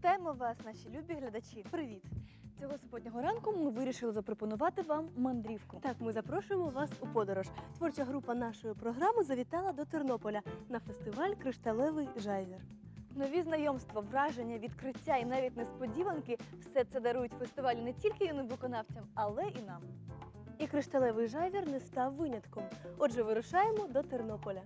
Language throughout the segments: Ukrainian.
Вітаємо вас, наші любі глядачі. Привіт! Цього суботнього ранку ми вирішили запропонувати вам мандрівку. Так, ми запрошуємо вас у подорож. Творча група нашої програми завітала до Тернополя на фестиваль Кришталевий жайвір. Нові знайомства, враження, відкриття і навіть несподіванки все це дарують фестивалю не тільки юним виконавцям, але і нам. І кришталевий жайвір не став винятком. Отже, вирушаємо до Тернополя.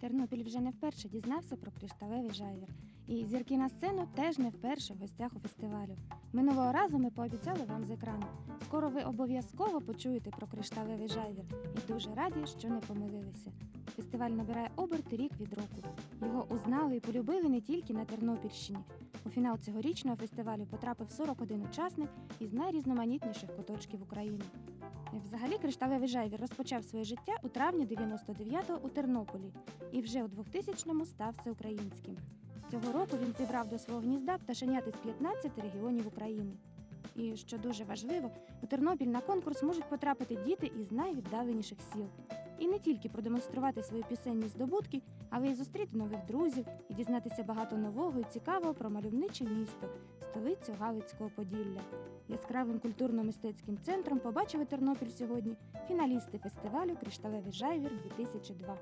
Тернопіль вже не вперше дізнався про кришталевий жайвір. І зірки на сцену теж не вперше в гостях у фестивалю. Минулого разу ми пообіцяли вам з екрану. Скоро ви обов'язково почуєте про кришталевий жайвір і дуже раді, що не помилилися. Фестиваль набирає оберти рік від року. Його узнали і полюбили не тільки на Тернопільщині. У фінал цьогорічного фестивалю потрапив 41 учасник із найрізноманітніших куточків України. Взагалі, кришталевий жайвір розпочав своє життя у травні 99-го у Тернополі і вже у 2000-му став всеукраїнським. Цього року він зібрав до свого гнізда пташенят із 15 регіонів України. І що дуже важливо, у Тернопіль на конкурс можуть потрапити діти із найвіддаленіших сіл. І не тільки продемонструвати свої пісенні здобутки, але й зустріти нових друзів і дізнатися багато нового і цікавого про мальовниче місто, столицю Галицького Поділля. Яскравим культурно-мистецьким центром побачили Тернопіль сьогодні фіналісти фестивалю Кришталевий жайвір 2002.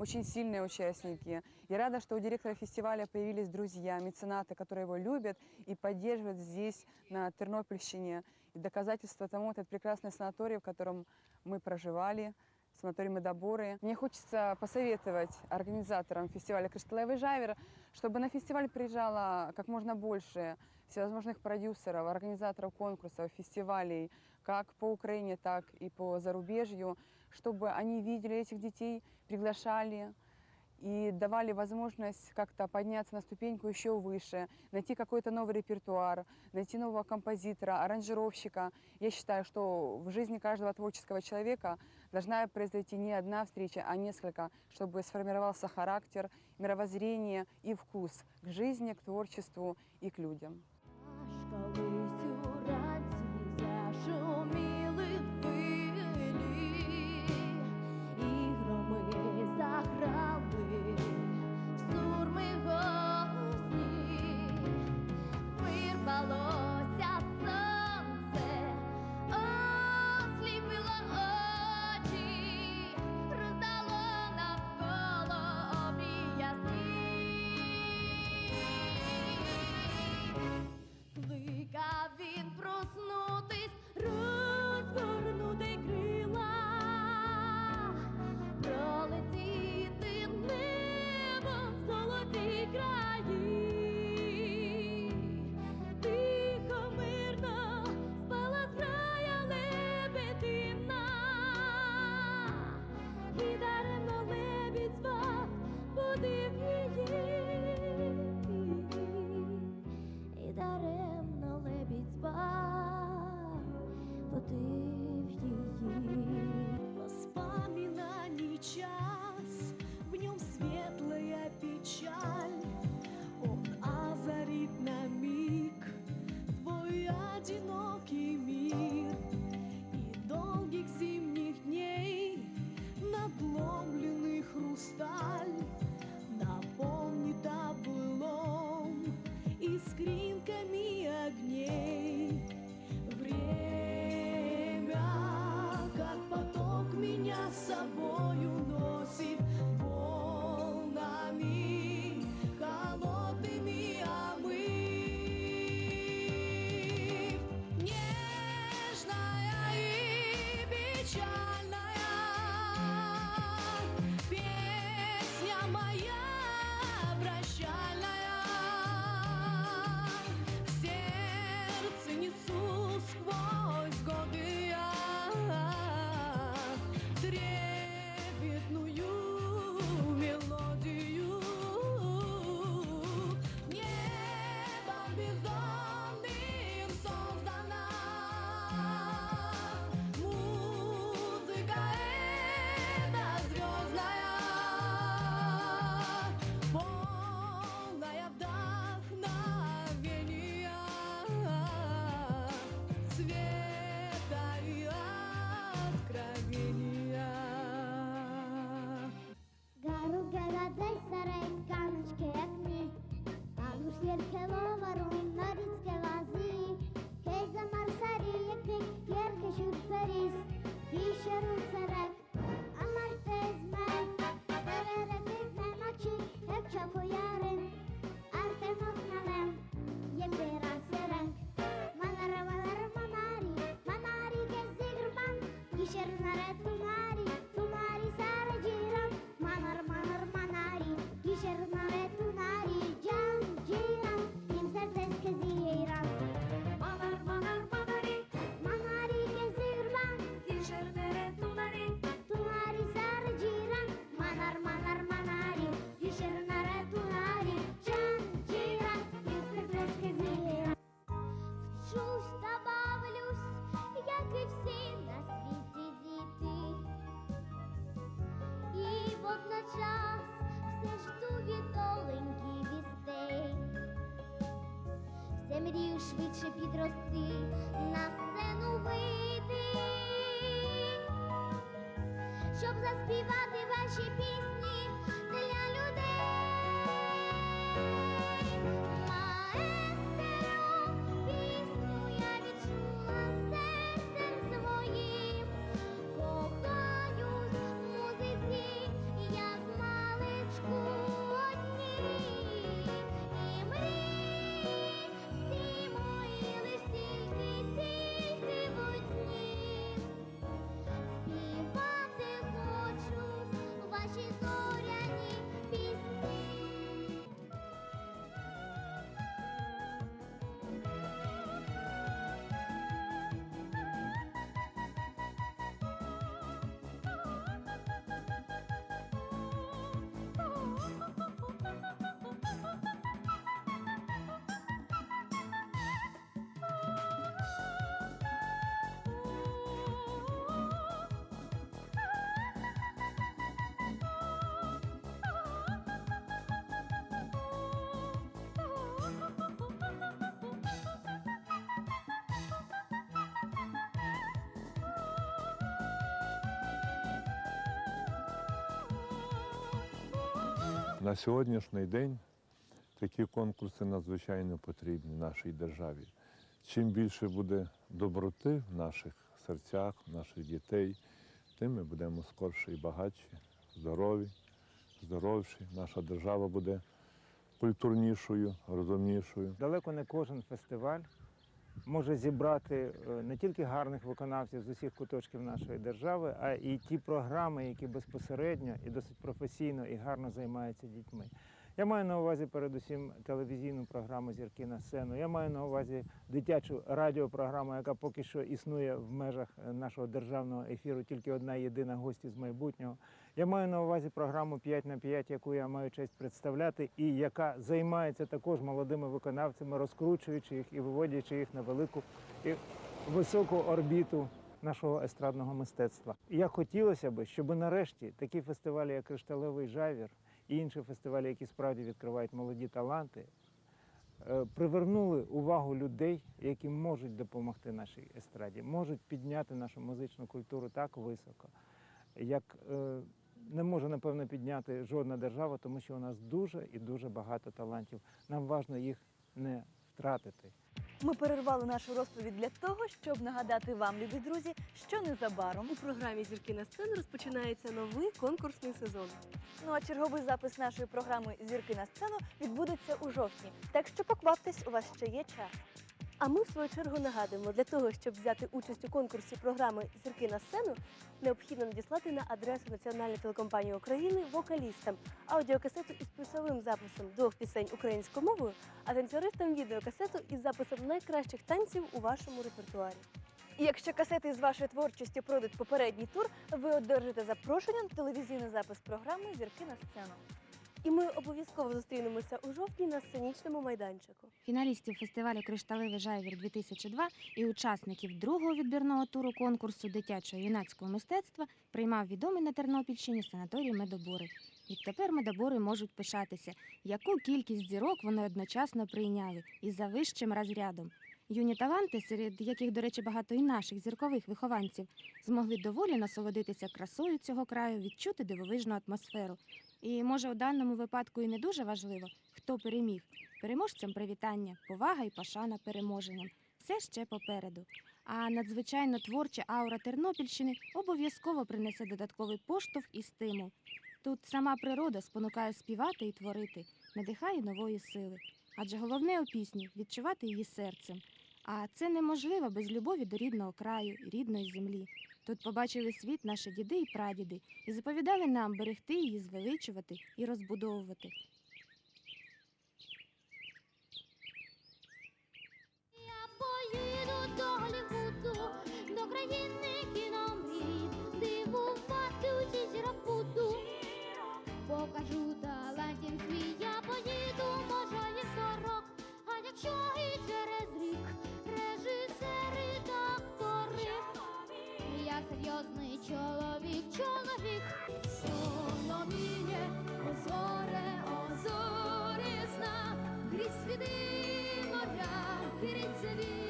Очень сильные участники. Я рада, что у директора фестиваля появились друзья, меценаты, которые его любят и поддерживают здесь, на Тернопольщине. И доказательство тому этот прекрасный санаторий, в котором мы проживали, санаторий Медоборы. Мне хочется посоветовать организаторам фестиваля «Кришталевый жайвер», чтобы на фестиваль приезжало как можно больше всевозможных продюсеров, организаторов конкурсов, фестивалей, как по Украине, так и по зарубежью, чтобы они видели этих детей, приглашали и давали возможность как-то подняться на ступеньку еще выше, найти какой-то новый репертуар, найти нового композитора, аранжировщика. Я считаю, что в жизни каждого творческого человека должна произойти не одна встреча, а несколько, чтобы сформировался характер, мировоззрение и вкус к жизни, к творчеству и к людям. Шкалы. get pillow? мрію швидше підрости, на сцену вийти, щоб заспівати ваші пісні. На сьогоднішній день такі конкурси надзвичайно потрібні нашій державі. Чим більше буде доброти в наших серцях, в наших дітей, тим ми будемо скорше і багатші, здорові, здоровші. Наша держава буде культурнішою, розумнішою. Далеко не кожен фестиваль може зібрати е, не тільки гарних виконавців з усіх куточків нашої держави, а і ті програми, які безпосередньо і досить професійно і гарно займаються дітьми. Я маю на увазі передусім телевізійну програму Зірки на сцену. Я маю на увазі дитячу радіопрограму, яка поки що існує в межах е, нашого державного ефіру, тільки одна єдина гості з майбутнього. Я маю на увазі програму 5 на 5, яку я маю честь представляти, і яка займається також молодими виконавцями, розкручуючи їх і виводячи їх на велику і високу орбіту нашого естрадного мистецтва. І як хотілося б, щоб нарешті такі фестивалі, як Кришталевий Жавір і інші фестивалі, які справді відкривають молоді таланти, е, привернули увагу людей, які можуть допомогти нашій естраді, можуть підняти нашу музичну культуру так високо, як е, не може напевно підняти жодна держава, тому що у нас дуже і дуже багато талантів. Нам важливо їх не втратити. Ми перервали нашу розповідь для того, щоб нагадати вам, любі друзі, що незабаром У програмі Зірки на сцену розпочинається новий конкурсний сезон. Ну а черговий запис нашої програми Зірки на сцену відбудеться у жовтні. Так що покваптесь, у вас ще є час. А ми, в свою чергу, нагадуємо, для того, щоб взяти участь у конкурсі програми Зірки на сцену, необхідно надіслати на адресу Національної телекомпанії України вокалістам аудіокасету із плюсовим записом двох пісень українською мовою, а танцюристам відеокасету із записом найкращих танців у вашому репертуарі. І якщо касети з вашої творчості пройдуть попередній тур, ви одержите запрошення на телевізійний запис програми Зірки на сцену. І ми обов'язково зустрінемося у жовтні на сценічному майданчику. Фіналістів фестивалю Кришталевий жайвір 2002 і учасників другого відбірного туру конкурсу дитячого юнацького мистецтва приймав відомий на Тернопільщині санаторій Медобори. Відтепер медобори можуть пишатися, яку кількість зірок вони одночасно прийняли і за вищим розрядом. Юні таланти, серед яких, до речі, багато і наших зіркових вихованців, змогли доволі насолодитися красою цього краю, відчути дивовижну атмосферу. І може у даному випадку і не дуже важливо, хто переміг. Переможцям привітання, повага і пошана переможенням. Все ще попереду. А надзвичайно творча аура Тернопільщини обов'язково принесе додатковий поштовх і стимул. Тут сама природа спонукає співати і творити, надихає нової сили. Адже головне у пісні відчувати її серцем. А це неможливо без любові до рідного краю і рідної землі. Тут побачили світ наші діди і прадіди і заповідали нам берегти її, звеличувати і розбудовувати. Я поїду до Голлівуду, до країни кіномрій, дивувати усі зірапуду. Покажу талантів свій, я поїду, може і сорок, а якщо і через рік я серйозний чоловік, чоловік. Соломіє, озоре, озорі сна, крізь світи моря, крізь вії,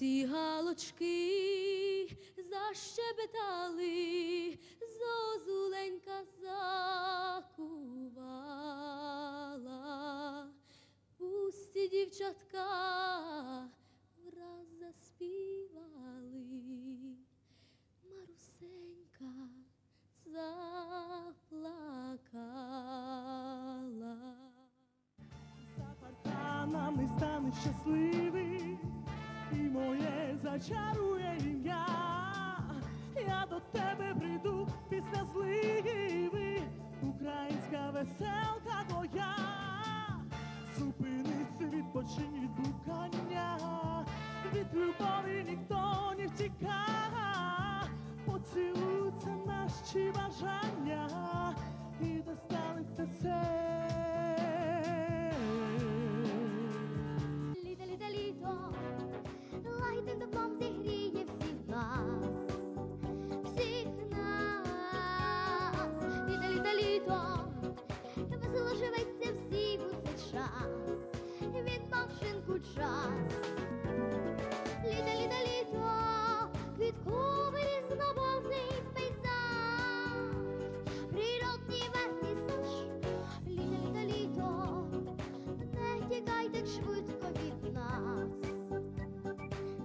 Всі галочки защебетали, зозуленька закувала, пусті дівчатка враз заспівали, марусенька заплакала. За парканами стане щасливі зачарує ім'я. Я до тебе прийду після зливи, українська веселка твоя. Зупинись, відпочинь від блукання, від любові ніхто не втіка. Поцілуються наші бажання, і достанеться все. Відпочинку час. Літо, літо, літо, квітковий різнобарвний пейзаж, природній вернісаж. Літо, літо, літо, не тікай так швидко від нас,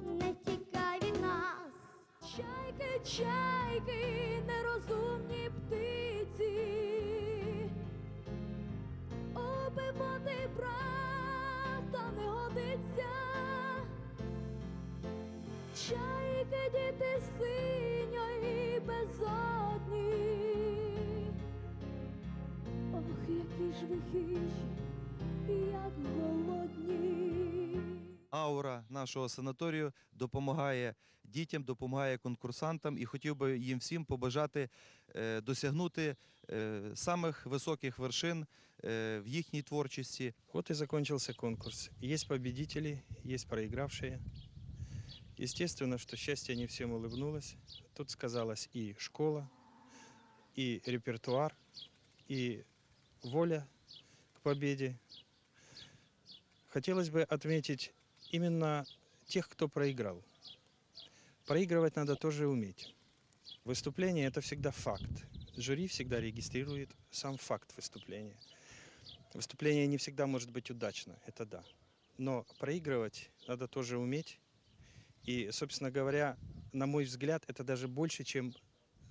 не тікай від нас. Чайки, чайки, ж ви хижі, як голодні. аура нашого санаторію допомагає дітям, допомагає конкурсантам і хотів би їм всім побажати е, досягнути е, самих високих вершин е, в їхній творчості. Вот и закончился конкурс. Есть победители, есть проигравшие. Естественно, что счастье не всем улыбнулось. Тут сказалась и школа, и репертуар, и воля к победе. Хотелось бы отметить именно тех, кто проиграл. Проигрывать надо тоже уметь. Выступление – это всегда факт. Жюри всегда регистрирует сам факт выступления. Выступление не всегда может быть удачно, это да. Но проигрывать надо тоже уметь. И, собственно говоря, на мой взгляд, это даже больше, чем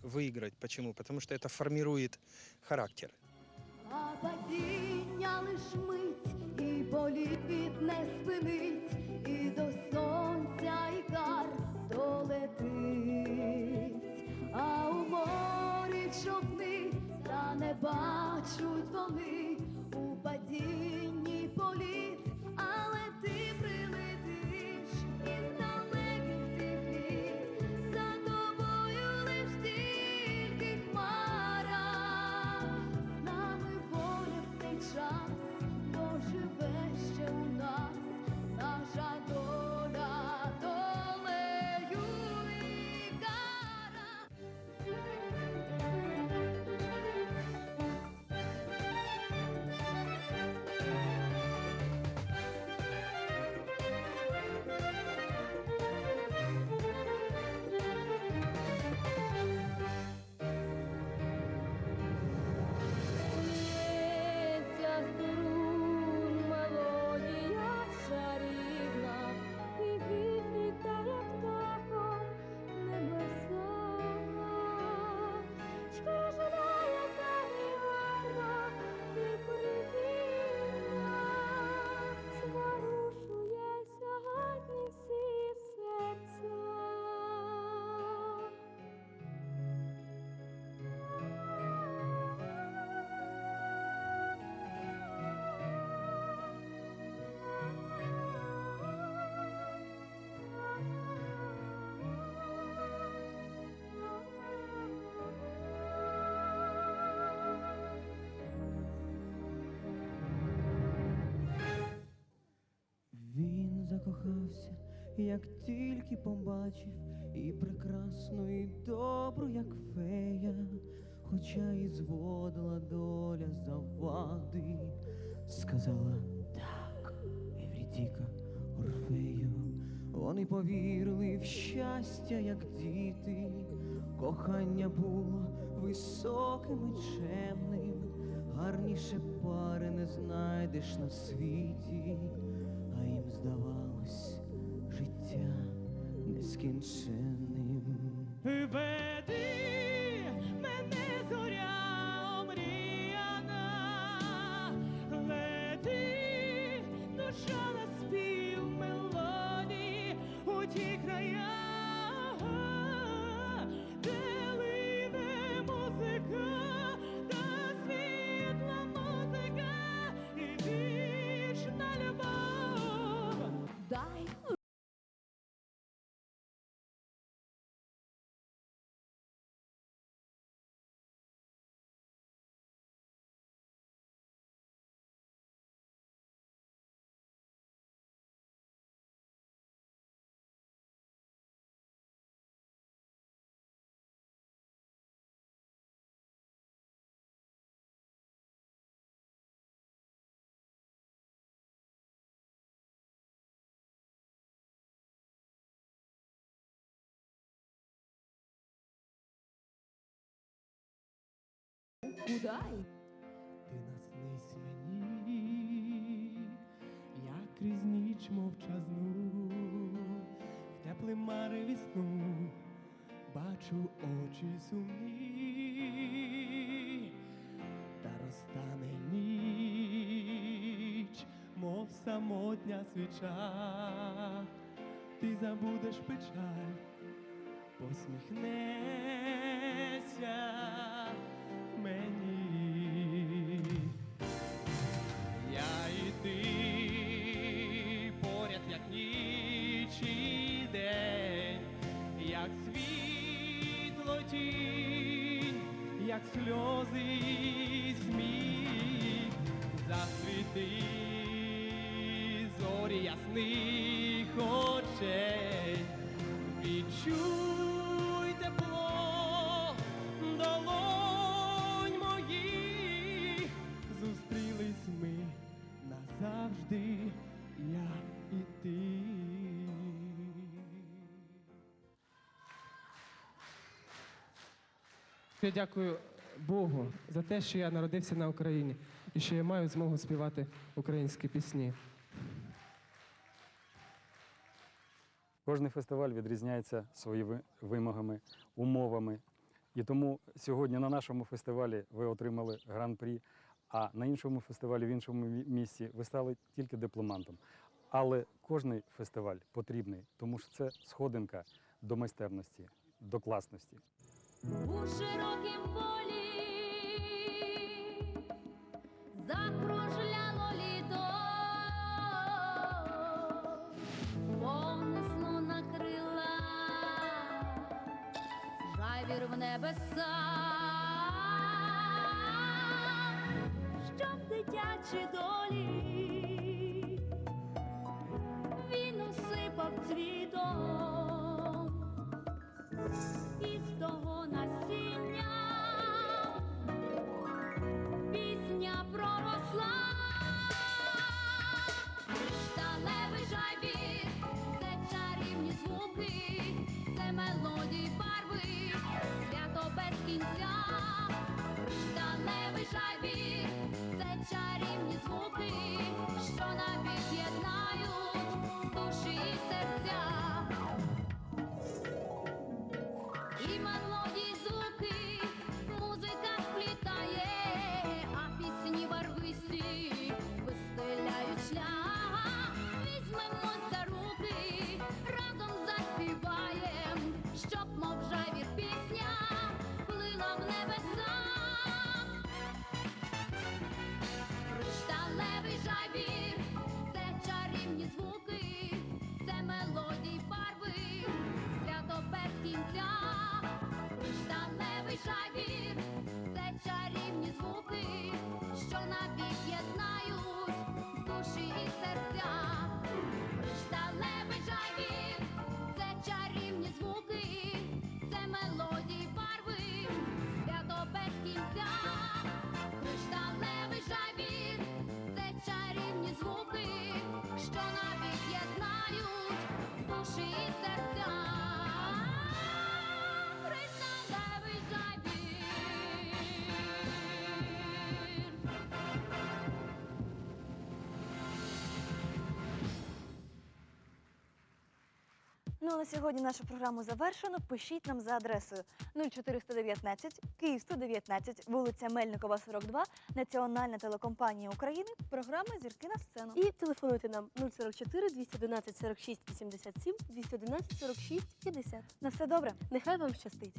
выиграть. Почему? Потому что это формирует характер. А падіння лиш мить, і боліт не спинить, і до сонця і кар долетить, а у морі човни, та не бачуть вони у падінні закохався, як тільки побачив, і прекрасну, і добру, як фея, хоча і зводила доля завади, сказала так, Еврідіка Орфею. Вони повірили в щастя, як діти, кохання було високим і чемним, гарніше пари не знайдеш на світі. А Чим здавалось життя нескінченним. Кудай? Ти наснись мені, як крізь ніч мовчазну, в теплий мареві сну бачу очі сумні, та розтане ніч, мов самотня свіча, ти забудеш печаль, посміхнешся мені. Я і ти поряд, як ніч і день, як світло тінь, як сльози і сміх, засвіти зорі ясних Я дякую Богу за те, що я народився на Україні і що я маю змогу співати українські пісні. Кожний фестиваль відрізняється своїми вимогами, умовами. І тому сьогодні на нашому фестивалі ви отримали гран-прі, а на іншому фестивалі, в іншому мі- місці ви стали тільки дипломантом. Але кожний фестиваль потрібний, тому що це сходинка до майстерності, до класності. У широкім полі. Закружляло літо, понесло на крила жайвір в небеса, щоб дитячі долі. Він усипав цвітом. Із того насіння Ну а на сьогодні нашу програму завершено. Пишіть нам за адресою 0419 Київ 119, вулиця Мельникова, 42, Національна телекомпанія України, програма Зірки на сцену. І телефонуйте нам 044 211 46 87 211 46 50. На все добре. Нехай вам щастить.